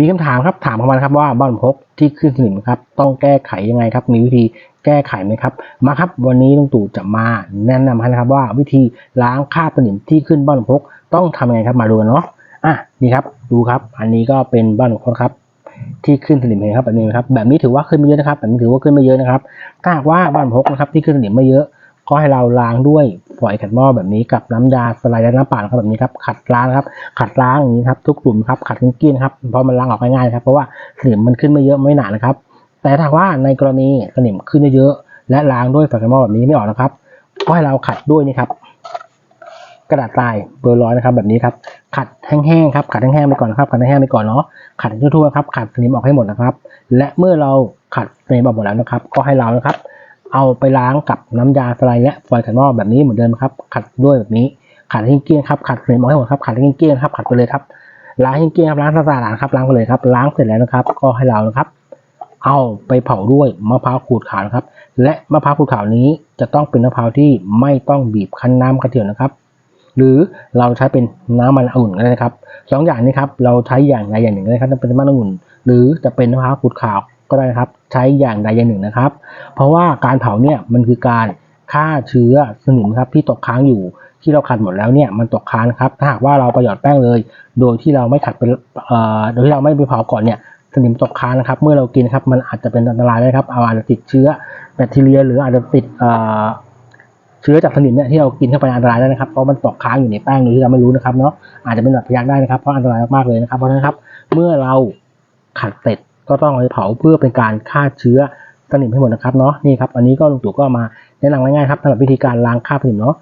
มีคำถามครับถามเข้ามาครับว่าบ้านพกที่ขึ้นสนิมครับ ต้องแก้ไขยังไงครับ มีวิธีแก้ไขไหมครับ มาครับวันนี้ลุงตู่จะมาแนะนำให้นะครับว่าวิธีล้างคราบสนิมที่ขึ้นบ้านพกต้องทำยังไงครับมาดูกันเนาะอะนี่ครับดูครับอันนี้ก็เป็นบ้านพกครับที่ขึ้นสนิมเห็นครับแบบนี้นะครับแบบนี้ถือว่าขึ้นไม่เยอะนะครับแบบนี้ถือว่าขึ้นไม่เยอะนะครับถ้าหากว่าบ้านพกนะครับที่ขึ้นสนิมไม่เยอะ ก็ให้เราล้างด้วย ฝอยขัดหม้อแบบนี้กับน้ำยาสไลด์และน้ำเปล่านะครับแบบนี้ครับขัดล้างครับขัดล้างอย่างนี้ครับทุกกลุ่มครับขัดเกลี้ยงๆครับเพราะมันล้างออกง่ายๆครับเพราะว่าสนิมมันขึ้นไม่เยอะไม่หนานะครับ แต่ถ้าว่าในกรณีสนิมขึ้นเยอะๆและล้างด้วยฝอยขัดหม้อแบบนี้ไม่ออกนะครับก็ให้เราขัดด้วยนี่ครับกระดาษทรายเบอร์ร้อยนะครับแบบนี้ครับขัดแห้งๆครับขัดแห้งๆไปก่อนนะครับขัดแห้งๆไปก่อนเนาะขัดทั่วๆครับขัดสนิมออกให้หมดนะครับ และเมื่อเราขัดสนิมออกหมดแล้วนะครับ ก็ให้เรานะครับ เอาไปล้างกับน้ำยาสไลด์และฝอยขัดหม้อแบบนี้เหมือนเดิมครับ ขัดด้วยแบบนี้ ขัดให้เกลี้ยงครับ ขัดสนิมออกให้หมดครับ ขัดให้เกลี้ยงครับ ขัดไปเลยครับ ล้างให้เกลี้ยงครับ ล้างสะอาดครับ ล้างไปเลยครับ ล้างเสร็จแล้วนะครับ ก็ให้เรานะครับ เอาไปเผาด้วยมะพร้าวขูดขาวนะครับ และมะพร้าวขูดขาวนี้จะต้องเป็นมะพร้าวที่ไม่ต้องบีบคั้นน้ำกระเทียมนะครับ หรือเราใช้เป็นน้ำมันองุ่นก็ได้นะครับสองอย่างนี้ครับ เราใช้อย่างใดอย่างหนึ่งก็ได้ครับจะเป็นน้ำมันองุ่น หรือจะเป็นมะพร้าวขูดขาว ก็ได้นะครับ ใช้อย่างใดอย่างหนึ่งนะครับ เพราะว่าการเผาเนี่ยมันคือการฆ่าเชื้อสนิมครับที่ตกค้างอยู่ที่เราขัดหมดแล้วเนี่ยมันตกค้างครับ ถ้าหากว่าเราประหยัดแป้งเลย โดยที่เราไม่ขัดเป็นเอ่อโดยที่เราไม่ไปเผาก่อนเนี่ยสนิมตกค้างนะครับ เมื่อเรากินครับมันอาจจะเป็นอันตรายได้ครับอาจจะติดเชื้อแบคทีเรีย หรืออาจจะติดเอ่อเชื้อจากสนิมเนี่ยที่เรากินเข้าไปอันตรายได้นะครับเพราะมันตกค้างอยู่ในแป้งโดยที่เราไม่รู้นะครับเนาะอาจจะเป็นแบบพยักได้นะครับเพราะอันตรายมากๆเลยนะครับเพราะฉะนั้นครับเมื่อเราขัดเสร็จ ก็ต้องเอาไปเผาเพื่อเป็นการฆ่าเชื้อสนิมให้หมดนะครับเนาะนี่ครับอันนี้ก็ลุงตู่ก็มาแนะนำง่ายๆครับสำหรับวิธีการล้างคราบสนิมเนาะ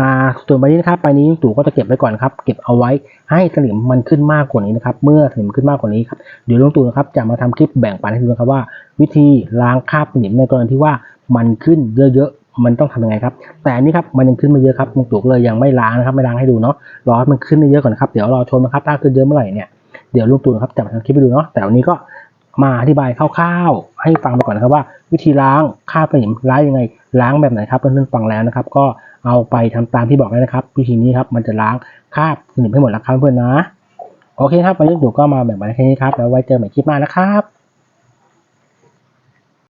อ่าส่วนใบนี้นะครับใบนี้ลุงตู่ก็จะเก็บไว้ก่อนครับ เก็บเอาไว้ให้สนิมมันขึ้นมากกว่านี้นะครับ เมื่อสนิมขึ้นมากกว่านี้ครับเดี๋ยวลุงตู่นะครับจะมาทำคลิปแบ่งปันให้ดูนะครับว่า วิธีล้างคราบสนิมในกรณีที่ว่ามันขึ้นเยอะๆมันต้องทำยังไงครับ แต่อันนี้ครับมันยังขึ้นไม่เยอะครับลุงตู่เลยยังไม่ล้างนะครับไม่ล้างให้ดูเนาะรอให้มันขึ้นเยอะก่อนครับเดี๋ยวรอชมนะครับถ้าขึ้นเยอะเมื่อไหร่เนี่ยเดี๋ยวลุงตู่นะครับจะมาทำคลิปให้ดูเนาะแต่วันนี้ก็ มาอธิบายคร่าวๆให้ฟังไปก่อนนะครับว่า วิธีล้างคราบสนิมล้างยังไง ล้างแบบไหนครับเพื่อนๆฟังแล้วนะครับ ก็เอาไปทำตามที่บอกเลยนะครับ วิธีนี้ครับมันจะล้างคราบสนิมให้หมดแล้วครับเพื่อนๆนะ โอเคครับวันนี้ดูก็มาแบ่งปันแค่นี้ครับแล้วไว้เจอใหม่คลิปหน้านะครับ